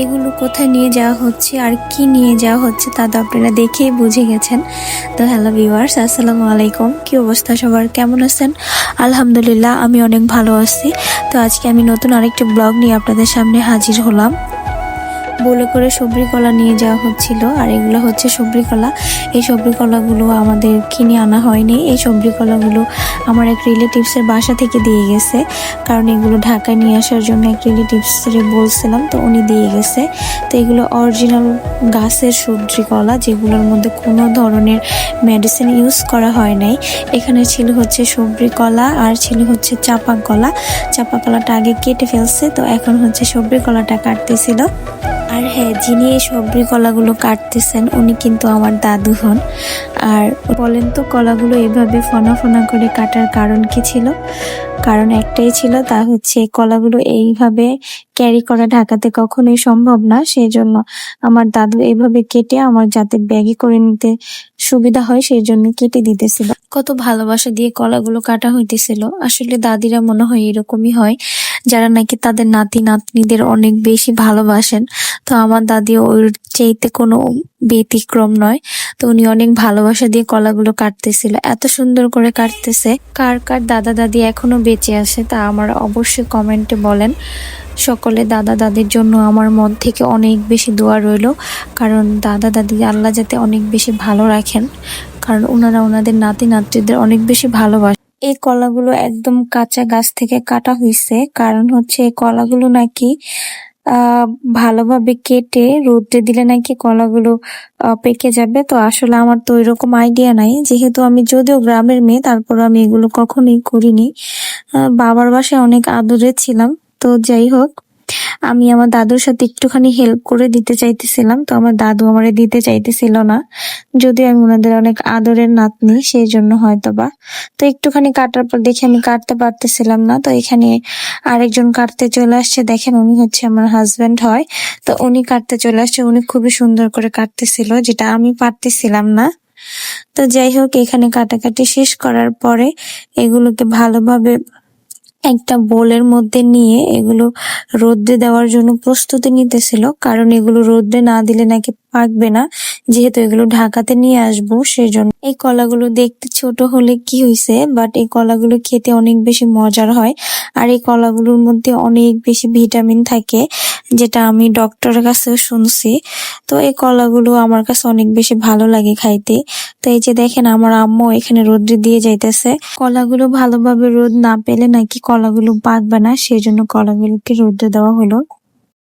এগুলো কোথায় নিয়ে যাওয়া হচ্ছে, আর কি নিয়ে যাওয়া হচ্ছে তা তো আপনারা দেখেই বুঝে গেছেন। তো হ্যালো ভিউয়ার্স আসসালামু আলাইকুম। কি অবস্থা সবার? কেমন আছেন? আলহামদুলিল্লাহ, আমি অনেক ভালো আছি। তো আজকে আমি নতুন আরেকটি ব্লগ নিয়ে আপনাদের সামনে হাজির হলাম। বলে করে সবরি কলা নিয়ে যাওয়া হচ্ছিল। আর এগুলো হচ্ছে সবরি কলা এই সবরি কলাগুলো আমাদের কিনে আনা হয়নি। এই সবরি কলাগুলো আমার এক রিলেটিভসের বাসা থেকে দিয়ে গেছে। কারণ এগুলো ঢাকায় নিয়ে আসার জন্য এক রিলেটিভসরে বলছিলাম, তো উনি দিয়ে গেছে। তো এগুলো অরিজিনাল গাছের সবজি কলা যেগুলোর মধ্যে কোনো ধরনের মেডিসিন ইউজ করা হয় নাই। এখানে ছিল হচ্ছে সবরি কলা আর ছিল হচ্ছে চাপা কলা চাপা কলাটা আগে কেটে ফেলছে, তো এখন হচ্ছে সবরি কলাটা কাটতেছিল। আর হ্যাঁ যিনি এই সবরি কলাগুলো কাটতেছেন, উনি কিন্তু আমার দাদু হন। আর বলেন তো, কলাগুলো এভাবে ফনা ফনা করে কাটার কারণ কি ছিল? কারণ একটাই ছিল তা হচ্ছে, কলাগুলো এইভাবে ক্যারি করা ঢাকাতে কখনোই সম্ভব না। সেই জন্য আমার দাদু এইভাবে কেটে আমার যাতে ব্যাগে করে নিতে সুবিধা হয় সেই জন্য কেটে দিতেছিল। কত ভালোবাসা দিয়ে কলাগুলো কাটা হইতেছিল। আসলে দাদিরা মনে হয় এরকমই হয়। যারা নাকি তাদের নাতি নাতনিদের অনেক বেশি ভালোবাসেন, তো আমার দাদি ওর চাইতে কোনো ব্যতিক্রম নয়। তো উনি অনেক ভালোবাসা দিয়ে কলাগুলো কাটতেছিল। এত সুন্দর করে কাটতেছে। কার কার দাদা দাদি এখনও বেঁচে আছে তা আমার অবশ্যই কমেন্টে বলেন। সকলে দাদা দাদির জন্য আমার মন থেকে অনেক বেশি দোয়া রইল। কারণ দাদা দাদি আল্লাহ যাতে অনেক বেশি ভালো রাখেন। কারণ ওনারা ওনাদের নাতি নাতনিদের অনেক বেশি ভালোবাসে। এই কলাগুলো একদম কাঁচা গাছ থেকে কাটা হয়েছে কারণ হচ্ছে এই কলাগুলো নাকি ভালোভাবে কেটে রোদে দিলে নাকি কলাগুলো পেকে যাবে। তো আসলে আমার তো ওইরকম আইডিয়া নাই। যেহেতু আমি যদিও গ্রামের মেয়ে তারপর আমি এগুলো কখনোই করিনি। বাবার বাসায় অনেক আদরে ছিলাম। তো যাই হোক আমি আমার দাদুর সাথে একটুখানি হেল্প করে দিতে চাইতেছিলাম, তো আমার দাদু আমারে দিতে চাইতেছিল না। যদিও আমি ওনাদের অনেক আদরের নাতনি, সেই জন্য হয়তো বা তো একটুখানি কাটার পর দেখে আমি কাটতে পারতেছিলাম না, তো এখানে আরেকজন কাটতে চলে আসছে, দেখেন উনি হচ্ছে আমার হাজবেন্ড হয়। তো উনি কাটতে চলে আসছে, উনি খুবই সুন্দর করে কাটতেছিল, যেটা আমি পারতেছিলাম না। তো যাই হোক, এখানে কাটাকাটি শেষ করার পরে এগুলোকে ভালোভাবে একটা বোলের মধ্যে নিয়ে এগুলো রোদ্রে দেওয়ার জন্য প্রস্তুতি নিতেছিল। কারণ এগুলো রোদ্রে না দিলে নাকি পাকবে না। যেহেতু এগুলো ঢাকাতে নিয়ে আসব সেই জন্য এই কলাগুলো দেখতে ছোট হলে কি হয়েছে বাট এই কলাগুলো খেতে অনেক বেশি মজার হয়। আর এই কলাগুলোর মধ্যে অনেক বেশি ভিটামিন থাকে। যেটা আমি ডক্টরের কাছে শুনছি, তো এই কলাগুলো আমার কাছে অনেক বেশি ভালো লাগে খাইতে। তো এই যে দেখেন, আমার আম্মু এখানে রোদ্রে দিয়ে যাইতেছে। কলাগুলো ভালোভাবে রোদ না পেলে নাকি কলাগুলো পাকবে না সেই জন্য কলাগুলোকে রোদ্রে দেওয়া হলো।